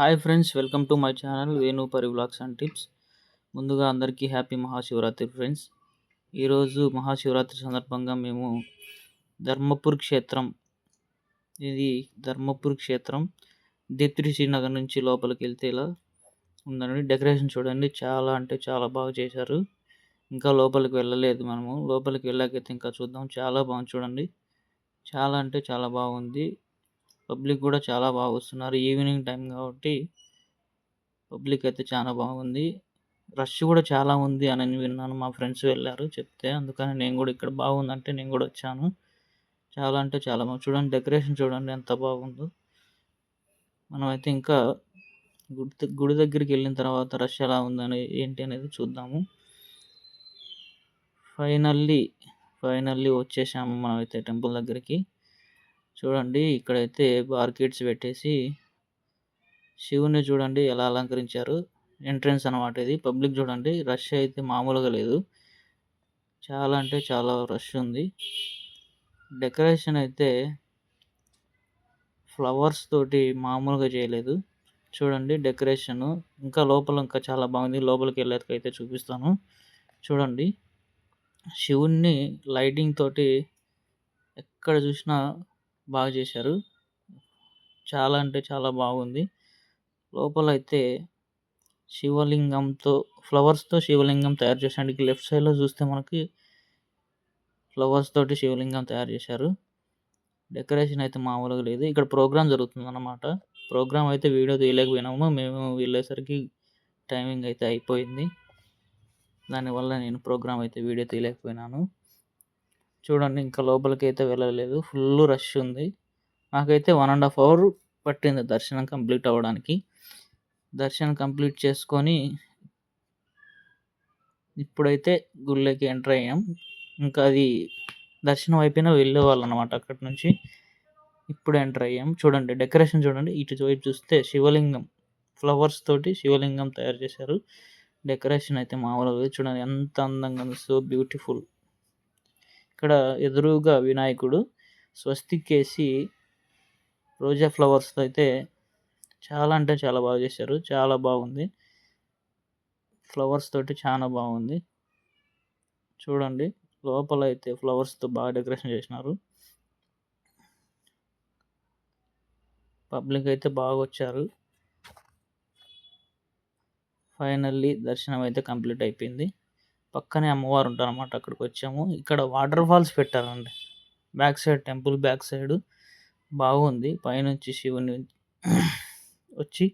Hi friends welcome to my channel Venu Pari vlogs and tips. ముందుగా అందరికీ happy Mahashivratri friends. ఈరోజు మహాశివరాత్రి సందర్భంగా మేము ధర్మపూర్ క్షేత్రం ఇది ధర్మపూర్ క్షేత్రం దీప్తి శ్రీనగర్ నుంచి లోపలికి వెళ్తే ఇలా ఉందండి డెకరేషన్ చూడండి చాలా అంటే చాలా బాగా చేశారు. ఇంకా లోపలికి వెళ్ళలేదు మనము. లోపలికి వెళ్ళాకైతే ఇంకా చూద్దాం చాలా బాగుంది చూడండి. చాలా అంటే చాలా బాగుంది. పబ్లిక్ కూడా చాలా బాగా వస్తున్నారు. ఈవినింగ్ టైం కాబట్టి పబ్లిక్ అయితే చాలా బాగుంది. రష్ కూడా చాలా ఉంది అని విన్నాను. మా ఫ్రెండ్స్ వెళ్ళారు చెప్తే అందుకని నేను కూడా ఇక్కడ బాగుందంటే నేను కూడా వచ్చాను. చాలా అంటే చాలా బాగుంది. చూడండి డెకరేషన్ చూడండి ఎంత బాగుందో. మనమైతే ఇంకా గుడి గుడి దగ్గరికి వెళ్ళిన తర్వాత రష్ ఎలా ఉందని ఏంటి అనేది చూద్దాము. ఫైనల్లీ ఫైనల్లీ వచ్చేసాము మనమైతే టెంపుల్ దగ్గరికి. చూడండి ఇక్కడైతే బార్కెట్స్ పెట్టేసి శివుని చూడండి ఎలా అలంకరించారు. ఎంట్రన్స్ అనమాట ఇది. పబ్లిక్ చూడండి రష్ అయితే మామూలుగా లేదు. చాలా అంటే చాలా రష్ ఉంది. డెకరేషన్ అయితే ఫ్లవర్స్ తోటి మామూలుగా చేయలేదు. చూడండి డెకరేషన్ ఇంకా లోపల ఇంకా చాలా బాగుంది. లోపలికి వెళ్ళేకైతే అయితే చూపిస్తాను. చూడండి శివుణ్ణి లైటింగ్ తోటి ఎక్కడ చూసినా బాగా చేశారు. చాలా అంటే చాలా బాగుంది. లోపల అయితే శివలింగంతో ఫ్లవర్స్తో శివలింగం తయారు చేసాడు లెఫ్ట్ సైడ్లో చూస్తే మనకి ఫ్లవర్స్ తోటి శివలింగం తయారు చేశారు. డెకరేషన్ అయితే మామూలుగా లేదు. ఇక్కడ ప్రోగ్రామ్ జరుగుతుంది అన్నమాట ప్రోగ్రామ్ అయితే వీడియో తీయలేకపోయినాము. మేము వెళ్ళేసరికి టైమింగ్ అయితే అయిపోయింది. దానివల్ల నేను ప్రోగ్రామ్ అయితే వీడియో తీయలేకపోయినాను. చూడండి ఇంకా లోపలికి అయితే వెళ్ళలేదు. ఫుల్ రష్ ఉంది. నాకైతే వన్ అండ్ హాఫ్ అవర్ పట్టింది దర్శనం కంప్లీట్ అవ్వడానికి. దర్శనం కంప్లీట్ చేసుకొని ఇప్పుడైతే గుళ్ళకి ఎంటర్ అయ్యాం. ఇంకా అది దర్శనం అయిపోయినా వెళ్ళేవాళ్ళు అనమాట అక్కడి నుంచి. ఇప్పుడు ఎంటర్ అయ్యాం. చూడండి డెకరేషన్ చూడండి. ఇటు వైపు చూస్తే శివలింగం. ఫ్లవర్స్ తోటి శివలింగం తయారు చేశారు. డెకరేషన్ అయితే మామూలుగా చూడండి ఎంత అందంగా ఉంది. So beautiful. ఇక్కడ ఎదురుగా వినాయకుడు స్వస్తికేసి రోజా ఫ్లవర్స్ అయితే చాలా అంటే చాలా బాగా చేశారు. చాలా బాగుంది. ఫ్లవర్స్ తోటి చాలా బాగుంది. చూడండి లోపల అయితే ఫ్లవర్స్తో బాగా డెకరేషన్ చేసినారు. పబ్లిక్ అయితే బాగా వచ్చారు. ఫైనల్లీ దర్శనం అయితే కంప్లీట్ అయిపోయింది. పక్కనే అమ్మవారు ఉంటారన్నమాట అక్కడికి వచ్చాము ఇక్కడ వాటర్ ఫాల్స్ పెట్టారండి. Back side temple back side. బాగుంది. పైనుంచి శివుని వచ్చి